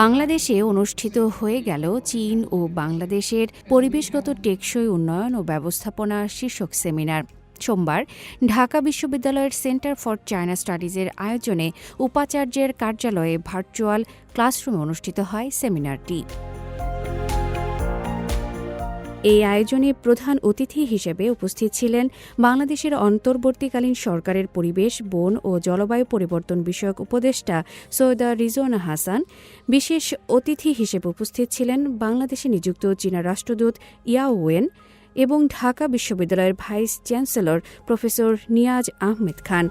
বাংলাদেশে অনুষ্ঠিত হয়ে গেল চীন ও বাংলাদেশের পরিবেশগত টেকসই উন্নয়ন ও ব্যবস্থাপনা শীর্ষক সেমিনার। সোমবার ঢাকা বিশ্ববিদ্যালয়ের সেন্টার ফর চায়না স্টাডিজের আয়োজনে উপাচার্যের কার্যালয়ে ভার্চুয়াল ক্লাসরুমে অনুষ্ঠিত হয় সেমিনারটি। এই আয়োজনে প্রধান অতিথি হিসেবে উপস্থিত ছিলেন বাংলাদেশের অন্তর্বর্তীকালীন সরকারের পরিবেশ, বন ও জলবায়ু পরিবর্তন বিষয়ক উপদেষ্টা সৈয়দা রিজওয়ানা হাসান। বিশেষ অতিথি হিসেবে উপস্থিত ছিলেন বাংলাদেশে নিযুক্ত চীনা রাষ্ট্রদূত ইয়াও ওয়েন এবং ঢাকা বিশ্ববিদ্যালয়ের vice chancellor professor Niaz Ahmed Khan.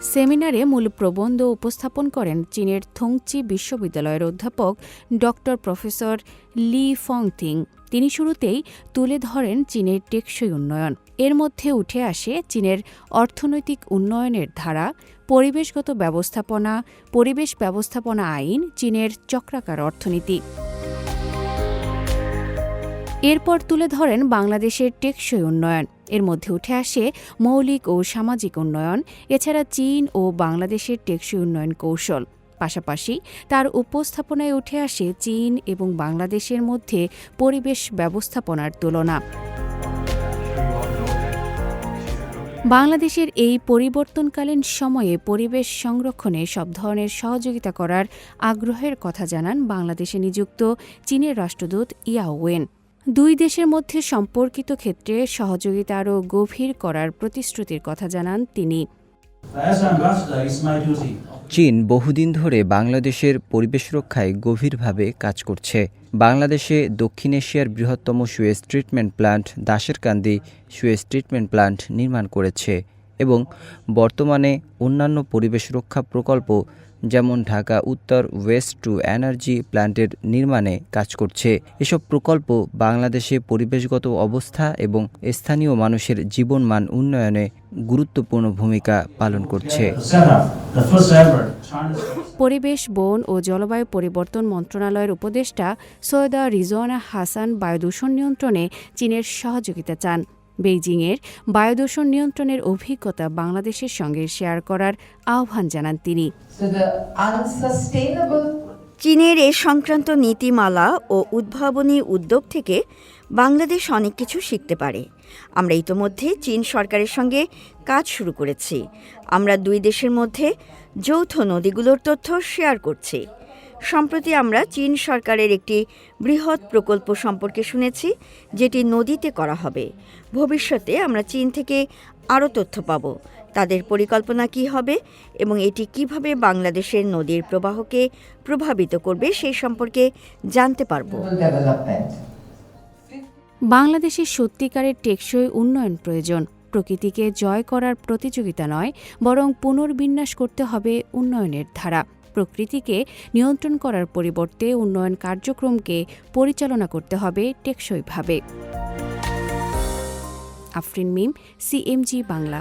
সেমিনারে মূল প্রবন্ধ উপস্থাপন করেন চীনের থংচি বিশ্ববিদ্যালয়ের অধ্যাপক ড প্রফেসর লি ফংথিং। তিনি শুরুতেই তুলে ধরেন চীনের টেকসই উন্নয়ন। এর মধ্যে উঠে আসে চীনের অর্থনৈতিক উন্নয়নের ধারা, পরিবেশগত ব্যবস্থাপনা, পরিবেশ ব্যবস্থাপনা আইন, চীনের চক্রাকার অর্থনীতি। এরপর তুলে ধরেন বাংলাদেশের টেকসই উন্নয়ন। এর মধ্যে উঠে আসে মৌলিক ও সামাজিক উন্নয়ন, এছাড়া চীন ও বাংলাদেশের টেকসই উন্নয়ন কৌশল। পাশাপাশি তার উপস্থাপনায় উঠে আসে চীন এবং বাংলাদেশের মধ্যে পরিবেশ ব্যবস্থাপনার তুলনা। বাংলাদেশের এই পরিবর্তনকালীন সময়ে পরিবেশ সংরক্ষণে সব ধরনের সহযোগিতা করার আগ্রহের কথা জানান বাংলাদেশে নিযুক্ত চীনের রাষ্ট্রদূত ইয়া ওয়েন। দুই দেশের মধ্যে সম্পর্কিত ক্ষেত্রে সহযোগিতা আরও গভীর করার প্রতিশ্রুতির কথা জানান তিনি. চীন বহুদিন ধরে বাংলাদেশের পরিবেশ রক্ষায় গভীরভাবে কাজ করছে বাংলাদেশে দক্ষিণ এশিয়ার বৃহত্তম sewage treatment plant Dasherkandi sewage treatment plant নির্মাণ করেছে এবং বর্তমানে অন্যান্য পরিবেশ রক্ষা প্রকল্প যেমন ঢাকা, উত্তর, ওয়েস্ট টু এনার্জি প্ল্যান্টের নির্মাণে কাজ করছে। এসব প্রকল্প বাংলাদেশে পরিবেশগত অবস্থা এবং স্থানীয় মানুষের জীবনমান উন্নয়নে গুরুত্বপূর্ণ ভূমিকা পালন করছে। পরিবেশ, বন ও জলবায়ু পরিবর্তন মন্ত্রণালয়ের উপদেষ্টা সৈয়দা রিজওয়ানা হাসান বায়ুদূষণ নিয়ন্ত্রণে চীনের সহযোগিতা চান। বেইজিংয়ের বায়ুদূষণ নিয়ন্ত্রণের অভিজ্ঞতা বাংলাদেশের সঙ্গে শেয়ার করার আহ্বান জানান তিনি। চীনের এ সংক্রান্ত নীতিমালা ও উদ্ভাবনী উদ্যোগ থেকে বাংলাদেশ অনেক কিছু শিখতে পারে। আমরা ইতোমধ্যে চীন সরকারের সঙ্গে কাজ শুরু করেছি। আমরা দুই দেশের মধ্যে যৌথ নদীগুলোর তথ্য শেয়ার করছি। সম্প্রতি আমরা চীন সরকারের একটি বৃহৎ প্রকল্প সম্পর্কে শুনেছি, যেটি নদীতে করা হবে। ভবিষ্যতে আমরা চীন থেকে আরও তথ্য পাব। তাদের পরিকল্পনা কি হবে এবং এটি কীভাবে বাংলাদেশের নদীর প্রবাহকে প্রভাবিত করবে সেই সম্পর্কে জানতে পারব. বাংলাদেশের সত্যিকারের টেকসই উন্নয়ন প্রয়োজন। প্রকৃতিকে জয় করার প্রতিযোগিতা নয়, বরং পুনর্বিন্যাস করতে হবে উন্নয়নের ধারা। প্রকৃতিকে নিয়ন্ত্রণ করার পরিবর্তে উন্নয়ন কার্যক্রমকে পরিচালনা করতে হবে টেকসইভাবে। আফরিন মিম সিএমজি বাংলা।